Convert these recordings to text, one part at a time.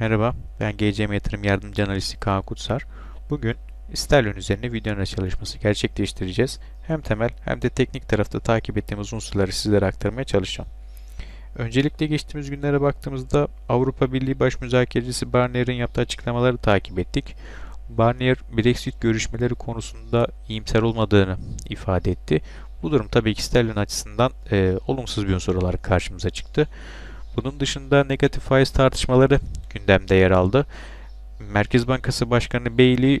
Merhaba, ben GCM Yatırım Yardımcı Analisti Kaan Kutsar. Bugün Sterlin üzerine video analiz çalışması gerçekleştireceğiz. Hem temel hem de teknik tarafta takip ettiğimiz unsurları sizlere aktarmaya çalışacağım. Öncelikle geçtiğimiz günlere baktığımızda Avrupa Birliği Baş Müzakerecisi Barnier'in yaptığı açıklamaları takip ettik. Barnier, Brexit görüşmeleri konusunda iyimser olmadığını ifade etti. Bu durum tabii ki sterlin açısından e, olumsuz bir unsur olarak karşımıza çıktı. Bunun dışında negatif faiz tartışmaları gündemde yer aldı. Merkez Bankası Başkanı Bailey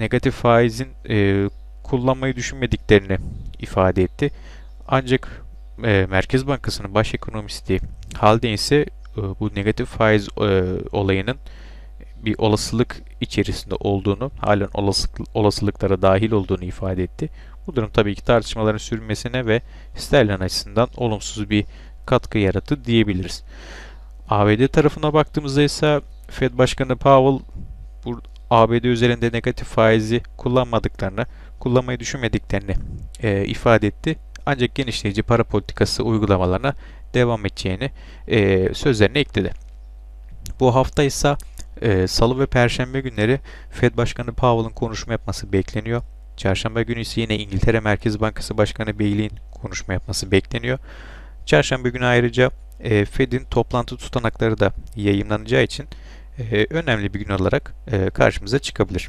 negatif faizin e, kullanmayı düşünmediklerini ifade etti. Ancak e, Merkez Bankası'nın baş ekonomisti Haldane ise e, bu negatif faiz e, olayının bir olasılık içerisinde olduğunu, halen olasılık, olasılıklara dahil olduğunu ifade etti. Bu durum tabii ki tartışmaların sürmesine ve sterlin açısından olumsuz bir katkı yarattı diyebiliriz. ABD tarafına baktığımızda ise Fed Başkanı Powell bu ABD üzerinde negatif faizi kullanmadıklarını, kullanmayı düşünmediklerini e, ifade etti. Ancak genişleyici para politikası uygulamalarına devam edeceğini e, sözlerine ekledi. Bu hafta ise e, Salı ve Perşembe günleri Fed Başkanı Powell'ın konuşma yapması bekleniyor. Çarşamba günü ise yine İngiltere Merkez Bankası Başkanı Bailey'in konuşma yapması bekleniyor. Çarşamba günü ayrıca e, Fed'in toplantı tutanakları da yayınlanacağı için e, önemli bir gün olarak e, karşımıza çıkabilir.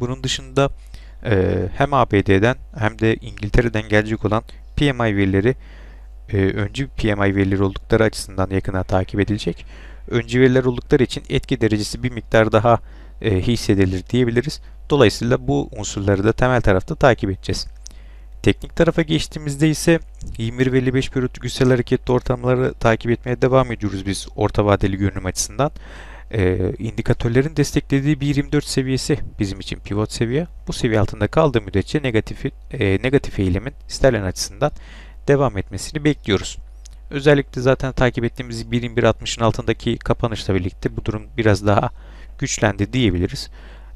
Bunun dışında e, hem ABD'den hem de İngiltere'den gelecek olan PMI verileri e, öncü PMI verileri oldukları açısından yakına takip edilecek. Öncü veriler oldukları için etki derecesi bir miktar daha e, hissedilir diyebiliriz. Dolayısıyla bu unsurları da temel tarafta takip edeceğiz. Teknik tarafa geçtiğimizde ise 21 ve 55 periyotlu güçsel hareketli ortamları takip etmeye devam ediyoruz biz orta vadeli görünüm açısından. Ee, indikatörlerin desteklediği 1.24 seviyesi bizim için pivot seviye. Bu seviye altında kaldığı müddetçe negatif, e, negatif eğilimin sterlin açısından devam etmesini bekliyoruz. Özellikle zaten takip ettiğimiz 1.21.60'ın altındaki kapanışla birlikte bu durum biraz daha güçlendi diyebiliriz.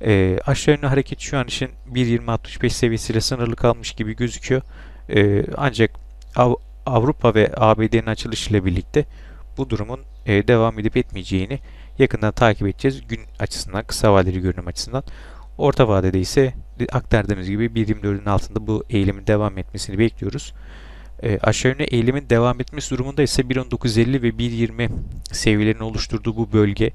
E, aşağı yönlü hareket şu an için 1.20.65 seviyesiyle sınırlı kalmış gibi gözüküyor. E, ancak Av Avrupa ve ABD'nin açılışıyla birlikte bu durumun e, devam edip etmeyeceğini yakından takip edeceğiz. Gün açısından, kısa vadeli görünüm açısından. Orta vadede ise aktardığımız gibi 1.24'ün altında bu eğilimin devam etmesini bekliyoruz. E, aşağı yönlü eğilimin devam etmesi durumunda ise 1.1950 ve 1.20 seviyelerini oluşturduğu bu bölge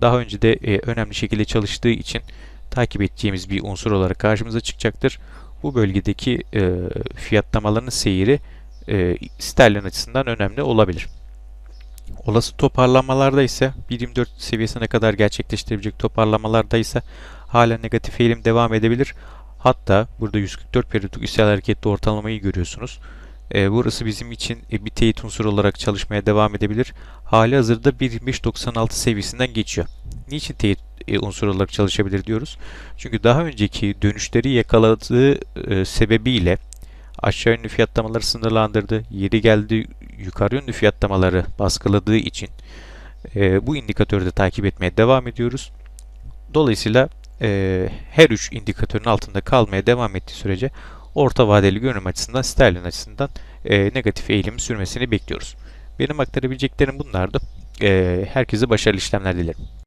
daha önce de e, önemli şekilde çalıştığı için takip edeceğimiz bir unsur olarak karşımıza çıkacaktır. Bu bölgedeki e, fiyatlamaların seyri e, sterlin açısından önemli olabilir. Olası toparlamalarda ise 1.24 seviyesine kadar gerçekleştirebilecek toparlamalarda ise hala negatif eğilim devam edebilir. Hatta burada 144 periyodik üstel hareketli ortalamayı görüyorsunuz. E, burası bizim için e, bir teyit unsuru olarak çalışmaya devam edebilir. Hali hazırda 1.2596 seviyesinden geçiyor. Niçin teyit e, unsuru olarak çalışabilir diyoruz? Çünkü daha önceki dönüşleri yakaladığı e, sebebiyle aşağı yönlü fiyatlamaları sınırlandırdı. Yeri geldi yukarı yönlü fiyatlamaları baskıladığı için e, bu indikatörü de takip etmeye devam ediyoruz. Dolayısıyla e, her üç indikatörün altında kalmaya devam ettiği sürece orta vadeli görünüm açısından, sterlin açısından e, negatif eğilimin sürmesini bekliyoruz. Benim aktarabileceklerim bunlardı. E, herkese başarılı işlemler dilerim.